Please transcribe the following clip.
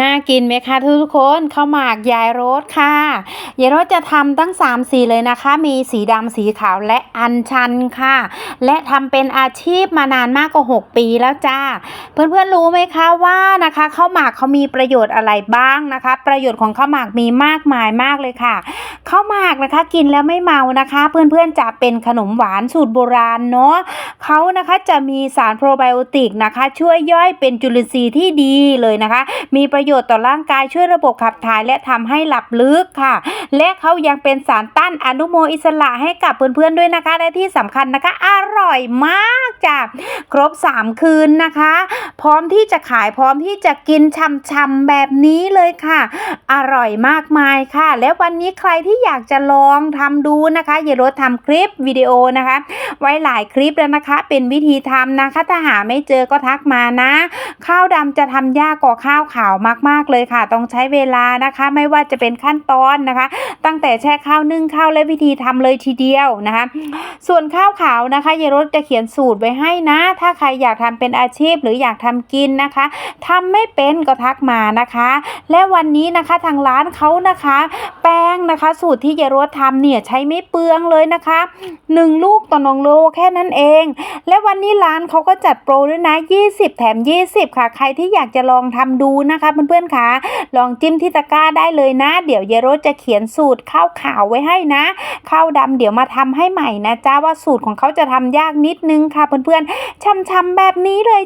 น่ากินไหมคะทุกคนข้าวหมากยายโรสค่ะ ยายโรสจะทำตั้ง 3 สีเลยนะคะ มีสีดำสีขาวและอันชันค่ะ และทำเป็นอาชีพมานานมากกว่า 6 ปีแล้วจ้า เพื่อนๆรู้ไหมคะว่านะคะข้าวหมากเขามีประโยชน์อะไรบ้างนะคะ ประโยชน์ของข้าวหมากมีมากมายมากเลยค่ะ ข้าวหมากนะคะ กินแล้วไม่เมานะคะ เพื่อนๆจะเป็นขนมหวานสูตรโบราณเนาะเขานะคะจะมีสารโปรไบโอติกนะคะ ช่วยย่อยเป็นจุลินทรีย์ที่ดีเลยนะคะ มีประโยชน์ต่อร่างกายช่วยระบบขับถ่ายและทำให้หลับลึกค่ะ และเขายังเป็นสารต้านอนุมูลอิสระให้กับเพื่อนๆด้วยนะคะและที่สำคัญนะคะ อร่อยมากจ้ะครบ 3 คืนนะคะ พร้อมที่จะขายพร้อมที่จะกินช่ำๆแบบนี้เลยค่ะ อร่อยมากมายค่ะ และวันนี้ใครที่อยากจะลองทำดูนะคะอย่าลดทำคลิปวิดีโอนะคะ ไว้หลายคลิปแล้วนะคะ เป็นวิธีทำนะคะ ถ้าหาไม่เจอก็ทักมานะ ข้าวดำจะทำยากกว่าข้าวขาวมาก ๆ เลยค่ะ ต้องใช้เวลานะคะ ไม่ว่าจะเป็นขั้นตอนนะคะ ตั้งแต่แช่ข้าวนึ่งข้าวและวิธีทำเลยทีเดียวนะคะ ส่วนข้าวขาวนะคะยายรสจะเขียนสูตรไว้ให้นะ ถ้าใครอยากทำเป็นอาชีพหรืออยากทำกินนะคะทำไม่เป็นก็ทักมานะคะ และวันนี้นะคะทางร้านเขานะคะ แป้งนะคะสูตรตรที่ยายรสทำเนี่ยใช้ไม่เปลืองเลยนะคะหนึ่งลูกต่อหนึ่งโลแค่นั้นเอง และวันนี้ร้านเขาก็จัดโปรด้วยนะ 20 แถม 20 ค่ะ ใครที่อยากจะลองทำดูนะคะเพื่อนๆค่ะลองจิ้มที่ตะกร้าได้เลยนะ เดี๋ยวเยโรสจะเขียนสูตรข้าวขาวไว้ให้นะข้าวดำเดี๋ยวมาทำให้ใหม่นะจ้าว่าสูตรของเขาจะทำยากนิดนึงค่ะเพื่อนๆช่ำๆแบบนี้เลย